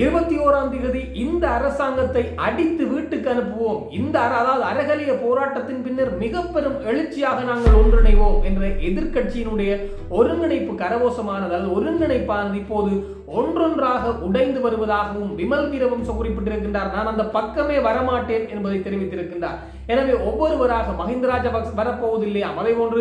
இருபத்தி ஓராம் தேதி இந்த அரசாங்கத்தை அடித்து வீட்டுக்கு அனுப்புவோம். இந்த அதாவது அரகலிய போராட்டத்தின் பின்னர் மிக பெரும் எழுச்சியாக நாங்கள் ஒன்றிணைவோம் என்ற எதிர்கட்சியினுடைய ஒருங்கிணைப்பு கரகோசமானது அல்லது ஒருங்கிணைப்பானது இப்போது ஒன்றொன்றாக உடைந்து வருவதாகவும் விமல் வீரவம்சம் குறிப்பிட்டிருக்கின்றார். நான் அந்த பக்கமே வரமாட்டேன் என்பதை தெரிவித்திருக்கின்றார். எனவே ஒவ்வொருவராக மஹிந்த ராஜபக்ச வரப்போவதில்லையாம் அதே போன்று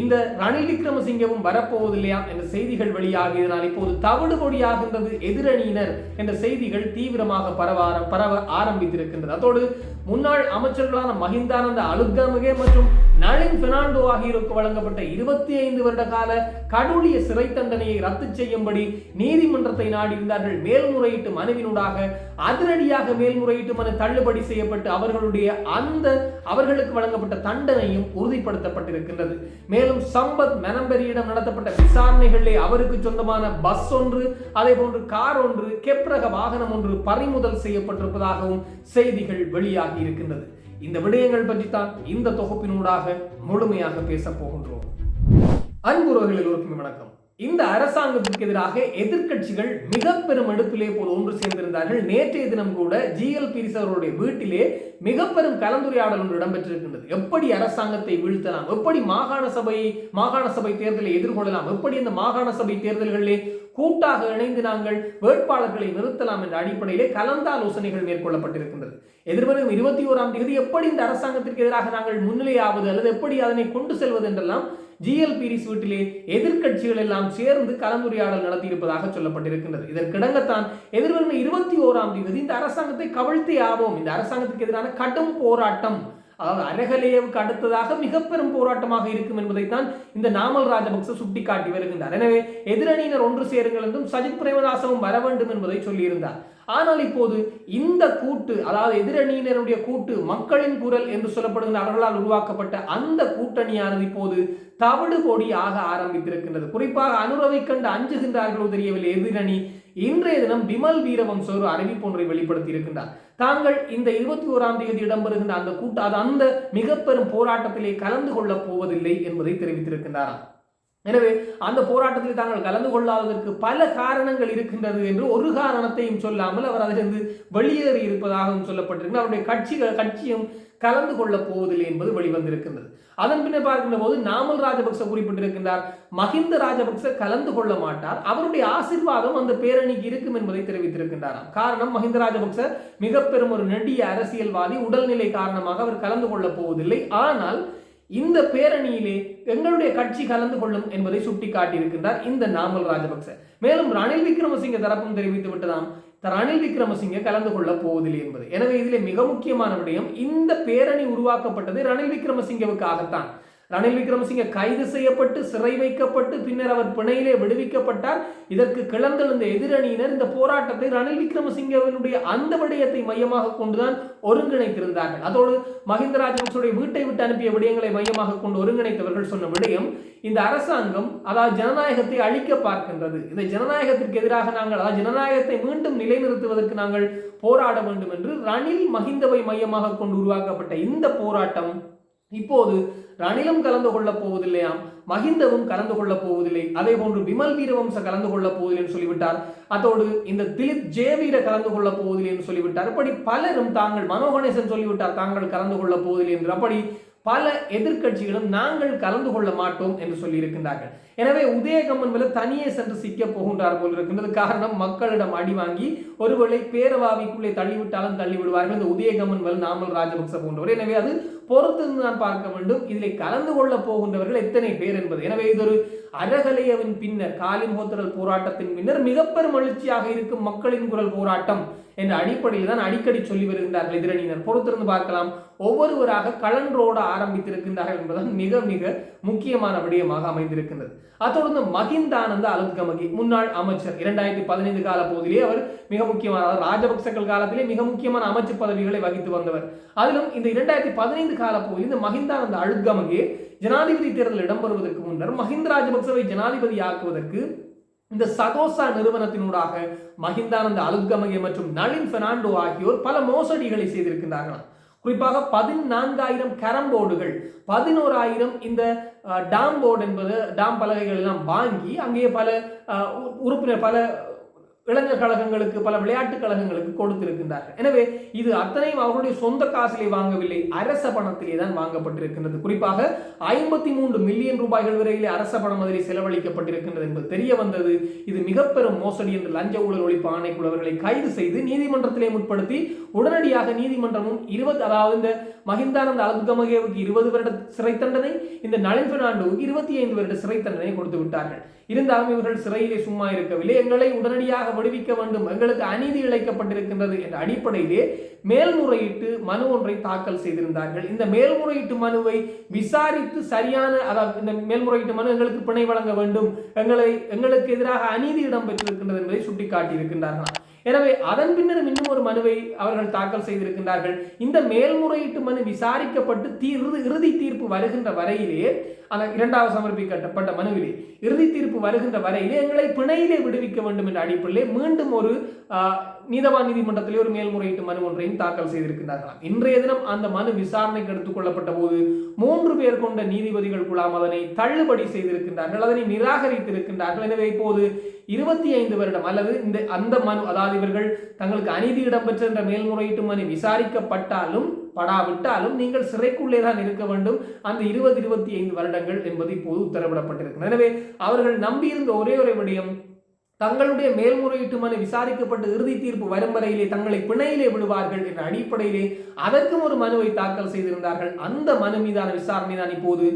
இந்த ரணில் விக்ரமசிங்கவும் வரப்போவதில்லையாம் என்ற செய்திகள் வெளியாகியதனால் இப்போது தவிடு பொடியாகின்றது எதிரணியினர் என்ற செய்திகள் தீவிரமாக பரவ பரவ ஆரம்பித்திருக்கின்றது. அதோடு முன்னாள் அமைச்சர்களான மஹிந்தானந்த அலுத்கமகே மற்றும் நளின் பெர்னாண்டோ ஆகியோருக்கு வழங்கப்பட்ட இருபத்தி ஐந்து வருட கால கடூழிய சிறை தண்டனையை ரத்து செய்யும்படி நீதிமன்றத்தை நாடியிருந்தார்கள். மேல்முறையீட்டு மனுவினூடாக அதிரடியாக மேல்முறையீட்டு மனு தள்ளுபடி செய்யப்பட்டு அவர்களுடைய அந்த அவர்களுக்கு வழங்கப்பட்ட தண்டனையும் உறுதிப்படுத்தப்பட்டிருக்கின்றது. மேலும் சம்பத் மெனம்பெரியிடம் நடத்தப்பட்ட விசாரணைகளிலே அவருக்கு சொந்தமான பஸ் ஒன்று அதே போன்று கார் ஒன்று கெப்ரக வாகனம் ஒன்று பறிமுதல் செய்யப்பட்டிருப்பதாகவும் செய்திகள் வெளியாகி இருக்கின்றது. இந்த விடயங்கள் பற்றித்தான் இந்த தொகுப்பினூடாக முழுமையாக பேசப் போகின்றோம். அன்புறவர்களில் ஒருக்கும் வணக்கம். இந்த அரசாங்கத்திற்கு எதிராக எதிர்க்கட்சிகள் மிக பெரும் எடுப்பிலே போல் ஒன்று சேர்ந்திருந்தார்கள். நேற்றைய தினம் கூட ஜிஎல் பீரிஸ் அவருடைய வீட்டிலே மிக பெரும் கலந்துரையாடல் ஒன்று இடம்பெற்றிருக்கின்றது. எப்படி அரசாங்கத்தை வீழ்த்தலாம்? எப்படி மாகாண சபை மாகாண சபை தேர்தலை எதிர்கொள்ளலாம்? எப்படி இந்த மாகாண சபை தேர்தல்களிலே கூட்டாக இணைந்து நாங்கள் வேட்பாளர்களை நிறுத்தலாம் என்ற அடிப்படையிலே கலந்தாலோசனைகள் மேற்கொள்ளப்பட்டிருக்கின்றது. எதிர்வரும் இருபத்தி ஓராம் தேதி எப்படி இந்த அரசாங்கத்திற்கு எதிராக நாங்கள் முன்னிலையாவது அல்லது எப்படி அதனை கொண்டு செல்வது என்றெல்லாம் ஜிஎல்பி ரிசூட்டிலே எதிர்க்கட்சிகள் எல்லாம் சேர்ந்து கலந்துரையாடல் நடத்தியிருப்பதாக சொல்லப்பட்டிருக்கின்றது. இதற்கிடங்கத்தான் எதிர்வரும் இருபத்தி ஓராம் தேதி இந்த அரசாங்கத்தை கவிழ்த்தே ஆவோம். இந்த அரசாங்கத்துக்கு எதிரான கடும் போராட்டம் அதாவது அரகலேவுக்கு அடுத்ததாக மிக பெரும் போராட்டமாக இருக்கும் என்பதைத்தான் இந்த நாமல் ராஜபக்ச சுட்டிக்காட்டி வருகின்றார். எனவே எதிரணியினர் ஒன்று சேருங்கள் என்றும் சஜித் பிரேமதாசவும் வர வேண்டும் என்பதை சொல்லியிருந்தார். ஆனால் இப்போது இந்த கூட்டு அதாவது எதிரணியினருடைய கூட்டு மக்களின் குரல் என்று சொல்லப்படுகின்ற அவர்களால் உருவாக்கப்பட்ட அந்த கூட்டணியானது இப்போது தவிடு பொடி ஆக ஆரம்பித்திருக்கின்றது. குறிப்பாக அனுரவை கண்டு அஞ்சுகின்றார்களோ தெரியவில்லை. எதிரணி இன்றைய தினம் விமல் வீரவம்ச ஒரு அறிவிப்பு ஒன்றை வெளிப்படுத்தி இருக்கின்றார் தாங்கள் இந்த இருபத்தி ஓராம் தேதி இடம்பெறுகின்ற அந்த கூட்ட அது அந்த மிக பெரும் போராட்டத்திலே கலந்து கொள்ளப் போவதில்லை என்பதை தெரிவித்திருக்கின்றாராம். எனவே அந்த போராட்டத்தில் தாங்கள் கலந்து கொள்ளாததற்கு பல காரணங்கள் இருக்கின்றது என்று ஒரு காரணத்தையும் சொல்லாமல் அவர் அதிலிருந்து வெளியேறி இருப்பதாகவும் சொல்லப்பட்டிருக்கிறது. அவருடைய கட்சிகள் கட்சியும் கலந்து கொள்ளப் போவதில்லை என்பது வெளிவந்திருக்கின்றது. அதன் பின்னர் பார்க்கின்ற போது நாமல் ராஜபக்ச குறிப்பிட்டிருக்கின்றார் மஹிந்த ராஜபக்ச கலந்து கொள்ள மாட்டார். அவருடைய ஆசீர்வாதம் அந்த பேரணிக்கு இருக்கும் என்பதை தெரிவித்திருக்கின்றாராம். காரணம் மஹிந்த ராஜபக்ச மிக பெரும் ஒரு நெடிய அரசியல்வாதி உடல்நிலை காரணமாக அவர் கலந்து கொள்ளப் போவதில்லை. ஆனால் இந்த பேரணியிலே எங்களுடைய கட்சி கலந்து கொள்ளும் என்பதை சுட்டிக்காட்டியிருக்கின்றார் இந்த நாமல் ராஜபக்ச. மேலும் ரணில் விக்ரமசிங்க தரப்பும் தெரிவித்து விட்டதாம் ரணில் விக்ரமசிங்க கலந்து கொள்ளப் போவதில்லை என்பது. எனவே இதிலே மிக முக்கியமான விடயம் இந்த பேரணி உருவாக்கப்பட்டது ரணில் விக்ரமசிங்கவுக்காகத்தான். ரணில் விக்ரமசிங்க கைது செய்யப்பட்டு சிறை வைக்கப்பட்டு பின்னர் அவர் பிணையிலே விடுவிக்கப்பட்டார். இதற்கு கிளர்ந்தெழுந்த எதிரணியினர் இந்த போராட்டத்தை ரணில் விக்ரமசிங்கவினுடைய அந்த விடயத்தை மையமாக கொண்டுதான் ஒருங்கிணைத்திருந்தார்கள். அதோடு மஹிந்த ராஜபக்சுடைய வீட்டை விட்டு அனுப்பிய விடயங்களை மையமாக கொண்டு ஒருங்கிணைத்தவர்கள் சொன்ன விடயம் இந்த அரசாங்கம் அதாவது ஜனநாயகத்தை அழிக்க பார்க்கின்றது. இந்த ஜனநாயகத்திற்கு எதிராக நாங்கள் அதாவது ஜனநாயகத்தை மீண்டும் நிலைநிறுத்துவதற்கு நாங்கள் போராட வேண்டும் என்று ரணில் மஹிந்தவை மையமாக கொண்டு உருவாக்கப்பட்ட இந்த போராட்டம் இப்போது ரணிலும் கலந்து கொள்ளப் போவதில்லையாம். மஹிந்தவும் கலந்து கொள்ளப் போவதில்லை. அதே போன்று விமல் வீரவம்ச கலந்து கொள்ளப் போவதில்லை என்று சொல்லிவிட்டார். அதோடு இந்த திலீப் ஜெயவீர கலந்து கொள்ளப் போவதில்லை என்று சொல்லிவிட்டார். அப்படி பலரும் தாங்கள் மனோகணேசன் சொல்லிவிட்டார். தாங்கள் கலந்து கொள்ளப் போவதில்லை என்று. அப்படி பல எதிர்க்கட்சிகளும் நாங்கள் கலந்து கொள்ள மாட்டோம் என்று சொல்லியிருக்கின்றார்கள். எனவே உதயகம்மன் மேல தனியே சென்று சிக்க போகின்றார் போல் இருக்கின்றது. காரணம் மக்களிடம் அடி வாங்கி ஒருவேளை பேரவாவிக்குள்ளே தள்ளிவிட்டாலும் தள்ளிவிடுவார்கள். இந்த உதயகம்மன் மேல் நாமல் ராஜபக்ச போன்றவர். எனவே அது பொறுத்து நான் பார்க்க வேண்டும். இதில் கலந்து கொள்ள போகின்றவர்கள் எத்தனை பேர் என்பது. எனவே இது ஒரு அரகலையவின் பின்னர் காலின் ஹோத்தரல் போராட்டத்தின் பின்னர் மிக பெரும் எழுச்சியாக இருக்கும் மக்களின் குரல் போராட்டம். என்ற அடிப்படையில் தான் அடிக்கடி சொல்லி வருகின்றார்கள் எதிரணியினர். பொறுத்திருந்து பார்க்கலாம். ஒவ்வொருவராக கலன்றோட ஆரம்பித்திருக்கின்றார்கள் என்பதுதான் மிக மிக முக்கியமான விடயமாக அமைந்திருக்கின்றது. அத்தொடர்ந்து மகிந்தானந்த அலுத்கமகி முன்னாள் அமைச்சர். இரண்டாயிரத்தி பதினைந்து கால போதிலே அவர் மிக முக்கியமான அதாவது ராஜபக்சர்கள் காலத்திலே மிக முக்கியமான அமைச்சு பதவிகளை வகித்து வந்தவர். அதிலும் இந்த இரண்டாயிரத்தி பதினைந்து கால போதில் இந்த மகிந்தானந்த அழுத்கமகி ஜனாதிபதி தேர்தல் இடம்பெறுவதற்கு முன்னர் மஹிந்த ராஜபக்சவை ஜனாதிபதி ஆக்குவதற்கு இந்த சகோசா நிறுவனத்தினூடாக மஹிந்தானந்த அலுத்கமகே மற்றும் நளின் பெர்னாண்டோ ஆகியோர் பல மோசடிகளை செய்திருக்கின்றார்களாம். குறிப்பாக பதினான்காயிரம் கரம் போர்டுகள் பதினோராயிரம் இந்த டாம் போர்டு என்பது டாம் பலகைகள் எல்லாம் வாங்கி அங்கே பல உ- உறுப்பினர் பல இளைஞர் கழகங்களுக்கு பல விளையாட்டு கழகங்களுக்கு கொடுத்திருக்கின்றார்கள். எனவே இது அத்தனையும் அவர்களுடைய சொந்த காசிலே வாங்கவில்லை அரச பணத்திலே தான் வாங்கப்பட்டிருக்கின்றது. குறிப்பாக ஐம்பத்தி மூன்று மில்லியன் ரூபாய்கள் வரையிலே அரச பணம் அதிலே செலவழிக்கப்பட்டிருக்கின்றது என்பது தெரிய வந்தது. இது மிக பெரும் மோசடி என்று லஞ்ச ஊழல் ஒழிப்பு ஆணைக்குழவர்களை கைது செய்து நீதிமன்றத்திலே முற்படுத்தி உடனடியாக நீதிமன்றமும் இருபது அதாவது இந்த மஹிந்தானந்த அல்கமகேவுக்கு இருபது வருட சிறை தண்டனை இந்த நளின் பெர்னாண்டோவுக்கு இருபத்தி ஐந்து வருட சிறை தண்டனை கொடுத்து விட்டார்கள். இருந்தாலும் இவர்கள் சிறையிலே சும்மா இருக்கவில்லை. எங்களை உடனடியாக விடுவிக்க வேண்டும். எங்களுக்கு அநீதி இழைக்கப்பட்டிருக்கின்றது என்ற அடிப்படையிலே மேல்முறையீட்டு மனு ஒன்றை தாக்கல் செய்திருந்தார்கள். இந்த மேல்முறையீட்டு மனுவை விசாரித்து சரியான அதாவது இந்த மேல்முறையீட்டு மனு எங்களுக்கு பிணை வழங்க வேண்டும். எங்களை எங்களுக்கு எதிராக அநீதி இடம்பெற்றிருக்கின்றது என்பதை சுட்டிக்காட்டியிருக்கின்றார்கள் எனவே அதன் பின்னர் இன்னும் ஒரு மனுவை அவர்கள் தாக்கல் செய்திருக்கின்றார்கள். இந்த மேல்முறையீட்டு மனு விசாரிக்கப்பட்டு தீர்வு இறுதி தீர்ப்பு வருகின்ற வரையிலே அந்த இரண்டாவது சமர்ப்பிக்கப்பட்ட மனுவிலே இறுதி தீர்ப்பு வருகின்ற வரையிலே எங்களை பிணையிலே விடுவிக்க வேண்டும் என்ற அடிப்படையிலே மீண்டும் ஒரு நீதவான் நீதிமன்றத்திலே ஒரு மேல்முறையீட்டு மனு ஒன்றையும் தாக்கல் செய்திருக்கின்றார்களாம். இன்றைய தினம் அந்த மனு விசாரணைக்கு எடுத்துக்கொள்ளப்பட்ட போது மூன்று பேர் கொண்ட நீதிபதிகள் குழாம் அதனை தள்ளுபடி செய்திருக்கின்றார்கள். அதனை நிராகரித்திருக்கின்றார்கள். எனவே இப்போது இருபத்தி ஐந்து வருடம் அல்லது இந்த அந்த மனு அதாவது இவர்கள் தங்களுக்கு அநீதி இடம்பெற்ற என்ற மேல்முறையீட்டு மனு விசாரிக்கப்பட்டாலும் படாவிட்டாலும் நீங்கள் சிறைக்குள்ளே தான் இருக்க வேண்டும். அந்த இருபது இருபத்தி ஐந்து வருடங்கள் என்பது இப்போது உத்தரவிடப்பட்டிருக்கிறது. எனவே அவர்கள் நம்பியிருந்த ஒரே ஒரு விடயம் தங்களுடைய மேல்முறையீட்டு மனு விசாரிக்கப்பட்டு இறுதி தீர்ப்பு வரும் வரையிலே தங்களை பிணையிலே விடுவார்கள் என்ற அடிப்படையிலே அதற்கும் ஒரு மனுவை தாக்கல் செய்திருந்தார்கள். அந்த மனு மீதான விசாரணை தான் இப்போது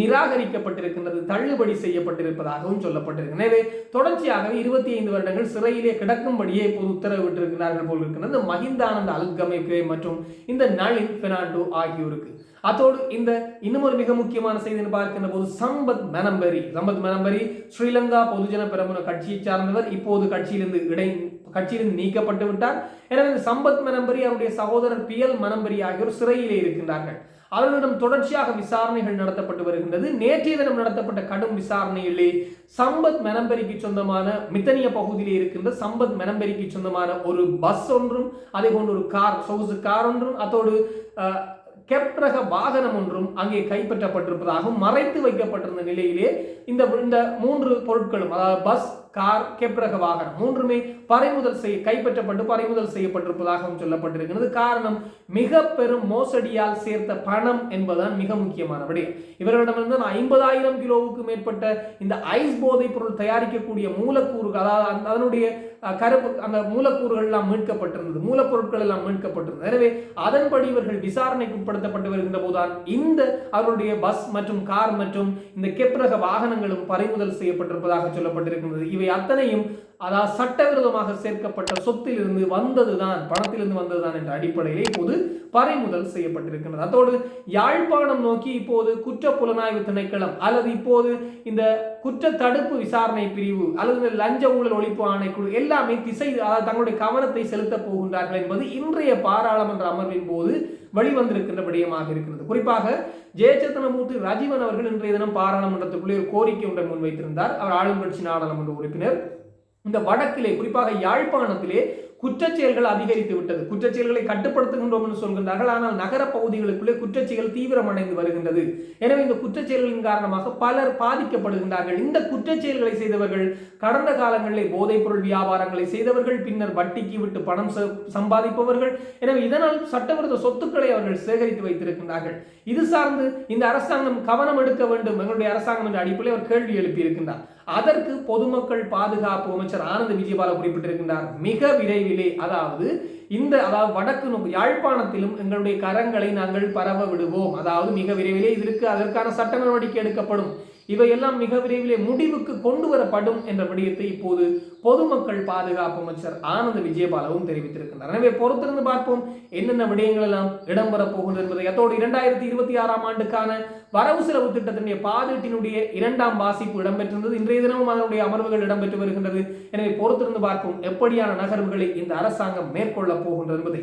நிராகரிக்கப்பட்டிருக்கின்றது தள்ளுபடி செய்யப்பட்டிருப்பதாகவும் சொல்லப்பட்டிருக்கு. எனவே தொடர்ச்சியாக இருபத்தி ஐந்து வருடங்கள் சிறையிலே கிடக்கும்படியே இப்போது உத்தரவிட்டிருக்கிறார்கள் போல் இருக்கின்றது. மஹிந்தானந்த அல்கமைக்கு மற்றும் இந்த நளின் பெர்னாண்டோ ஆகியோருக்கு. அத்தோடு இந்த இன்னும் ஒரு மிக முக்கியமான செய்தி பார்க்கின்ற போது சம்பத் மெனம்பரி சம்பத் மெனம்பரி ஸ்ரீலங்கா பொதுஜன பெரமுன கட்சியை சார்ந்தவர். இப்போது கட்சியிலிருந்து இடை கட்சியிலிருந்து நீக்கப்பட்டு விட்டார். எனவே சம்பத் மெனம்பரி அவருடைய சகோதரர் பி எல் மனம்பரி ஆகியோர் சிறையிலே இருக்கின்றார்கள். அவர்களிடம் தொடர்ச்சியாக விசாரணைகள் நடத்தப்பட்டு வருகின்றது. நேற்றைய தினம் நடத்தப்பட்ட கடும் விசாரணையிலே சம்பத் மெனம்பெரிக்கு சொந்தமான மித்தனிய பகுதியில் இருக்கின்ற சம்பத் மெனம்பெரிக்கு சொந்தமான ஒரு பஸ் ஒன்றும் அதே போன்று ஒரு கார் சொகுசு கார் ஒன்றும் அதோடு கெப்ரக வாகனம் ஒன்றும் அங்கே கைப்பற்றப்பட்டிருப்பதாகவும் மறைத்து வைக்கப்பட்டிருந்த நிலையிலே இந்த இந்த மூன்று பொருட்களும் அதாவது பஸ் கார் கெப்ரக வாகனம் மூன்றுமே பறிமுதல் செய்ய கைப்பற்றப்பட்டு பறிமுதல் செய்யப்பட்டிருப்பதாகவும் சொல்லப்பட்டிருக்கிறது. காரணம் மிக பெரும் மோசடியால் சேர்த்த பணம் என்பதுதான் மிக முக்கியமான விடயம். இவர்களிடமிருந்து ஐம்பதாயிரம் கிலோவுக்கு மேற்பட்ட இந்த ஐஸ் போதைப் பொருள் தயாரிக்கக்கூடிய மூலக்கூறுகள் அதாவது அதனுடைய கருப்பு அந்த மூலக்கூறுகள் எல்லாம் மீட்கப்பட்டிருந்தது. மூலப்பொருட்கள் எல்லாம் மீட்கப்பட்டிருந்தது. எனவே அதன்படி இவர்கள் விசாரணைக்கு உட்படுத்தப்பட்டு வருகின்ற போதுதான் இந்த அவருடைய பஸ் மற்றும் கார் மற்றும் இந்த கெப்ரக வாகனங்களும் பறிமுதல் செய்யப்பட்டிருப்பதாக சொல்லப்பட்டிருக்கின்றது இவை இவை அத்தனையும் அதாவது சட்டவிரோதமாக சேர்க்கப்பட்ட சொத்திலிருந்து வந்ததுதான் பணத்திலிருந்து வந்ததுதான் என்ற அடிப்படையிலே இப்போது பறிமுதல் செய்யப்பட்டிருக்கின்றது. அதோடு யாழ்ப்பாணம் நோக்கி இப்போது குற்ற புலனாய்வு திணைக்களம் அல்லது இப்போது இந்த குற்ற தடுப்பு விசாரணை பிரிவு அல்லது லஞ்ச ஊழல் ஒழிப்பு ஆணைக்குழு எல்லாமே திசை அதாவது தங்களுடைய கவனத்தை செலுத்தப் போகின்றார்கள் என்பது இன்றைய பாராளுமன்ற அமர்வின் போது வெளிவந்திருக்கின்ற விடயமாக இருக்கிறது. குறிப்பாக ஜெயச்சத்தனமூர்த்தி ரஜீவன் அவர்கள் இன்றைய தினம் பாராளுமன்றத்துக்குள்ளே ஒரு கோரிக்கை ஒன்றை முன்வைத்திருந்தார். அவர் ஆளும் கட்சி நாடாளுமன்ற உறுப்பினர். இந்த வடக்கிலே குறிப்பாக யாழ்ப்பாணத்திலே குற்றச்செயல்கள் அதிகரித்து விட்டது. குற்றச்செயல்களை கட்டுப்படுத்துகின்றோம் என்று சொல்கின்றார்கள். ஆனால் நகர பகுதிகளுக்குள்ளே குற்றச்செயல் தீவிரமடைந்து வருகின்றது. எனவே இந்த குற்றச்செயல்களின் காரணமாக பலர் பாதிக்கப்படுகின்றார்கள். இந்த குற்றச்செயல்களை செய்தவர்கள் கடந்த காலங்களிலே போதைப் பொருள் வியாபாரங்களை செய்தவர்கள் பின்னர் வட்டிக்கு விட்டு பணம் சம்பாதிப்பவர்கள். எனவே இதனால் சட்டவிரோத சொத்துக்களை அவர்கள் சேகரித்து வைத்திருக்கின்றார்கள். இது சார்ந்து இந்த அரசாங்கம் கவனம் எடுக்க வேண்டும். எங்களுடைய அரசாங்கம் என்ற அடிப்படையில் அவர் கேள்வி எழுப்பியிருக்கின்றார். அதற்கு பொதுமக்கள் பாதுகாப்பு அமைச்சர் ஆனந்த் விஜயபால குறிப்பிட்டிருக்கின்றார். மிக விரைவில் அதாவது இந்த அதாவது வடக்கு யாழ்ப்பாணத்திலும் எங்களுடைய கரங்களை நாங்கள் பரவ விடுவோம். அதாவது மிக விரைவிலே இதற்கு அதற்கான சட்ட நடவடிக்கை எடுக்கப்படும். இவையெல்லாம் மிக விரைவிலே முடிவுக்கு கொண்டு வரப்படும் என்ற விடயத்தை இப்போது பொதுமக்கள் பாதுகாப்பு அமைச்சர் ஆனந்த விஜயபாலவும் தெரிவித்திருக்கின்றனர். எனவே பொறுத்திருந்து பார்ப்போம் என்னென்ன விடயங்கள் எல்லாம் இடம்பெறப் போகின்றது என்பதை. அத்தோடு இரண்டாயிரத்தி இருபத்தி ஆறாம் ஆண்டுக்கான வரவு செலவு திட்டத்தினுடைய பாதீட்டினுடைய இரண்டாம் வாசிப்பு இடம்பெற்றிருந்தது. இன்றைய தினமும் அதனுடைய அமர்வுகள் இடம்பெற்று வருகின்றது. எனவே பொறுத்திருந்து பார்ப்போம் எப்படியான நகர்வுகளை இந்த அரசாங்கம் மேற்கொள்ளப் போகின்றது என்பதை.